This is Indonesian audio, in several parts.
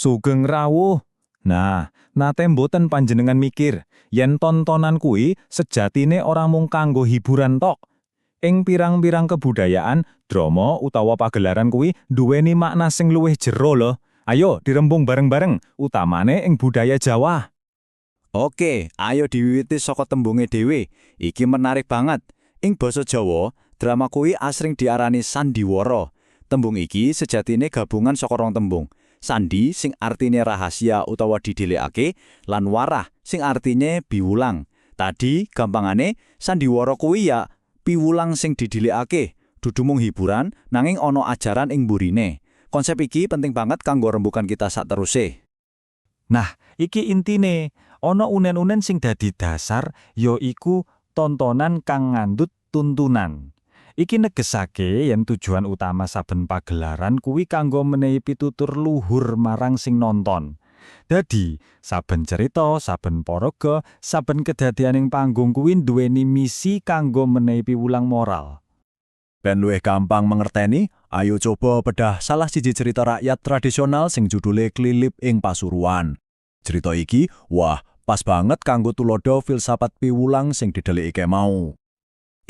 Sugeng rawuh. Nah, nate mboten panjenengan mikir yen tontonan kuwi sejatine ora mung kanggo hiburan tok. Ing pirang-pirang kebudayaan, drama utawa pagelaran kuwi duweni makna sing luwih jero. Ayo dirembung bareng-bareng, utamane ing budaya Jawa. Oke, ayo diwiwiti saka tembunge dhewe. Iki menarik banget. Ing basa Jawa, drama kuwi asring diarani sandiwara. Tembung iki sejatine gabungan saka rong tembung. Sandi sing artine rahasia utawa didhelekake lan warah sing artine biwulang. Tadi gampangane sandiwara kuwi ya piwulang sing didhelekake. Dudu mung hiburan nanging ana ajaran ing burine. Konsep iki penting banget kanggo rembukan kita sak teruse. Nah, iki intine, ana unen-unen sing dadi dasar ya iku tontonan kang ngandhut tuntunan. Iki negesake yen tujuan utama saben pagelaran kuwi kanggo menehi pitutur luhur marang sing nonton. Dadi, saben cerita, saben paraga, saben kedadianing panggung kuwi duweni misi kanggo menehi piwulang moral. Ben luwih gampang mengerteni, ayo coba bedah salah siji cerita rakyat tradisional sing judule Klilip ing Pasuruan. Cerita iki, wah, pas banget kanggo tulodo filsafat piwulang sing didelikake mau.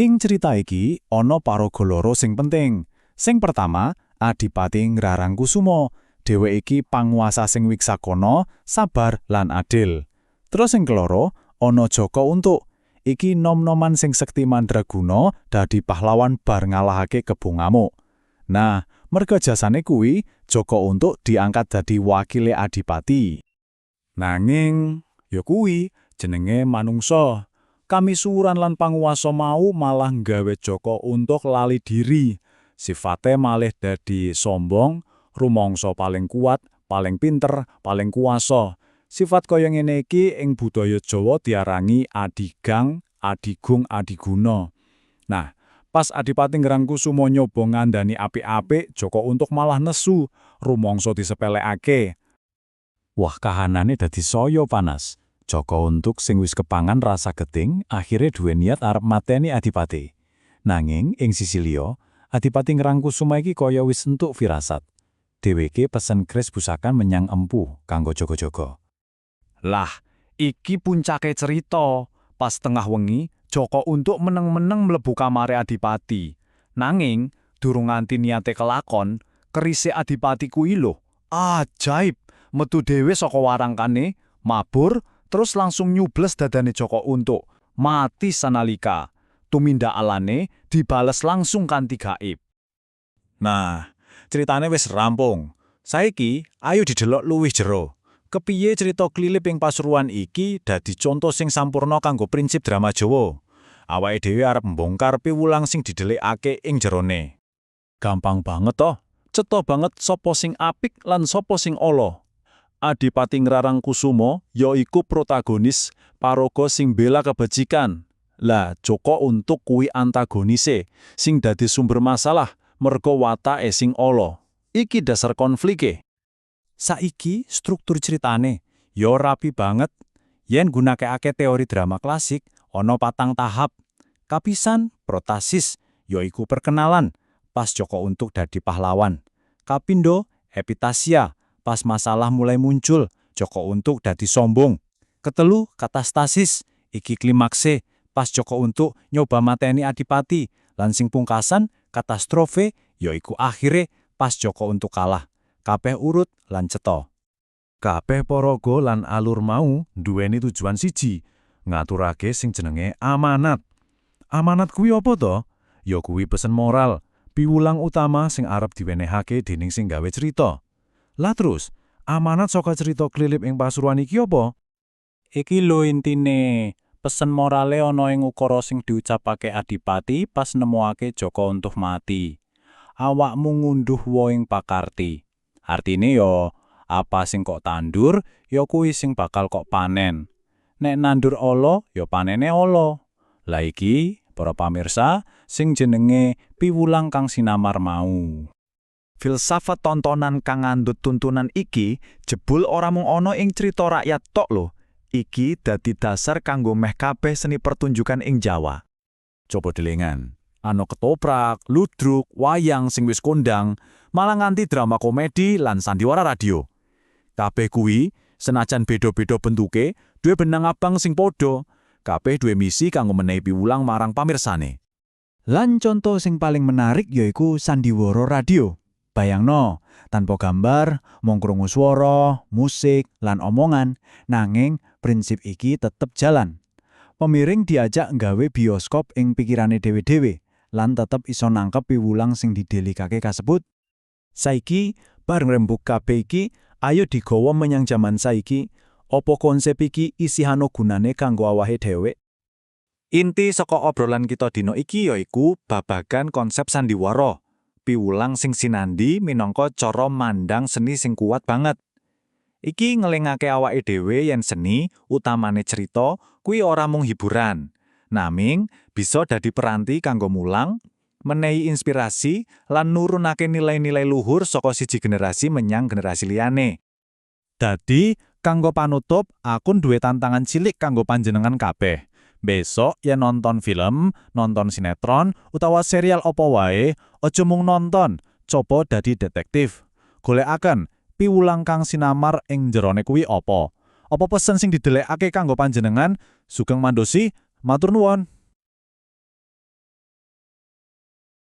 Ing cerita iki, ana paraga loro sing penting. Sing pertama, Adipati Ngrarangkusumo. Dhewe iki panguasa sing wiksakana, sabar lan adil. Terus sing keloro, ana Joko Untuk. Iki nom-noman sing sekti mandraguna dadi pahlawan bar ngalahake kebo ngamuk. Nah, merga jasane kuwi, Joko Untuk diangkat dadi wakile Adipati. Nanging, ya kuwi jenenge manungsa. Kamisuran lan panguwasa mau malah nggawe Joko Untuk lali diri. Sifate malih dadi sombong, rumangsa paling kuat, paling pinter, paling kuasa. Sifat kaya ngene iki ing budaya Jawa diarangi adigang, adigung, adiguna. Nah, pas Adipati Ngrangkusumo nyoba ngandani apik-apik, Joko Untuk malah nesu, rumangsa disepelekake. Wah, kahanane dadi saya panas. Joko Untuk sing wis kepangan rasa geting, akhirnya duwe niat arep mateni Adipati. Nanging ing sisi Adipati Ngrangkusumo iki kaya wis entuk firasat. Dheweke pesen kris pusakan menyang empu kanggo jaga-jaga. Lah, iki puncake cerita. Pas tengah wengi, Joko Untuk meneng-meneng mlebu kamare Adipati. Nanging, durung nganti niate kelakon, kerise Adipati kuwi. Ajaib, metu dhewe saka warangkane, mabur, terus langsung nyubles dadane Joko Untuk. Mati sanalika. Tumindak alane dibales langsung kanthi gaib. Nah, ceritane wis rampung. Saiki, ayo didelok luwih jero. Kepiye cerita klilip ing Pasuruan iki dadi contoh sing sampurna kanggo prinsip drama Jawa. Awake dhewe arep mbongkar piwulang sing didelikake ing jerone. Gampang banget toh. Cetha banget sapa sing apik lan sapa sing. Adipati Ngrarangkusumo ya iku protagonis paraga sing bela kebajikan. Lah, Joko Untuk kuwi antagonise sing dadi sumber masalah merga watake sing ala. Iki dasar konflike. Saiki struktur ceritane yo rapi banget. Yen gunakake teori drama klasik, ana patang tahap. Kapisan protasis, yoiku perkenalan, pas Joko Untuk dadi pahlawan. Kapindo, epitasia, pas masalah mulai muncul, Joko Untuk dadi sombong. Ketelu, katastasis, iki klimakse, pas Joko Untuk nyoba mateni adipati. Lan sing pungkasan, katastrofe, yoiku akhire pas Joko Untuk kalah kabeh urut lan cetha. Kabeh paraga lan alur mau duweni tujuan siji, ngaturake sing jenenge amanat. Amanat kuwi apa to? Ya kuwi pesen moral, piwulang utama sing arep diwenehake dening sing gawe cerita. Lah terus, amanat saka cerita klilip ing Pasuruan iki apa? Iki lho intine, pesen morale ana ing ukara sing diucapake Adipati pas nemuake Joko Untuk mati. Awakmu ngunduh woing pakarti. Artine yo apa sing kok tandur, ya kuwi sing bakal kok panen. Nek nandur olo, ya panene olo. Lah iki, para pamirsa, sing jenenge piwulang kang sinamar mau. Filsafat tontonan kang ngandut tuntunan iki jebul ora mung ana ing cerita rakyat tok lho. Iki dadi dasar kanggo meh kabeh seni pertunjukan ing Jawa. Coba delengan. Ano ketoprak, ludruk, wayang sing wis kondang, malah nganti drama komedi lan sandiwara radio. Kabeh kuwi senajan beda-beda bentuke, duwe benang abang sing padha. Kabeh duwe misi kanggo menehi piwulang marang pamirsane. Lan contoh sing paling menarik yaiku sandiwara radio. Bayangno, tanpa gambar, mung krungu swara, musik, lan omongan, nanging prinsip iki tetep jalan. Pemiring diajak nggawe bioskop ing pikirane dhewe-dhewe, lan tetep iso nangkep piwulang sing didelikake kasebut. Saiki bareng rembug kabeh iki, ayo digawa menyang jaman saiki. Apa konsep iki isihano gunane kanggo awahe dhewe? Inti saka obrolan kita dina iki yaiku babagan konsep sandiwara. Piwulang sing sinandi minangka cara mandang seni sing kuat banget. Iki ngelingake awake dhewe yen seni, utamane cerita, kuwi ora mung hiburan. Naming bisa dadi peranti kanggo mulang, menehi inspirasi lan nurunake nilai-nilai luhur saka siji generasi menyang generasi liyane. Dadi, kanggo panutup, aku duwe tantangan cilik kanggo panjenengan kabeh. Besok ya nonton film, nonton sinetron, utawa serial apa wae, aja mung nonton, coba dadi detektif. Golekaken piwulang kang sinamar ing jerone kuwi apa? Apa pesen sing didelekake kanggo panjenengan? Sugeng mandosi, matur nuwun.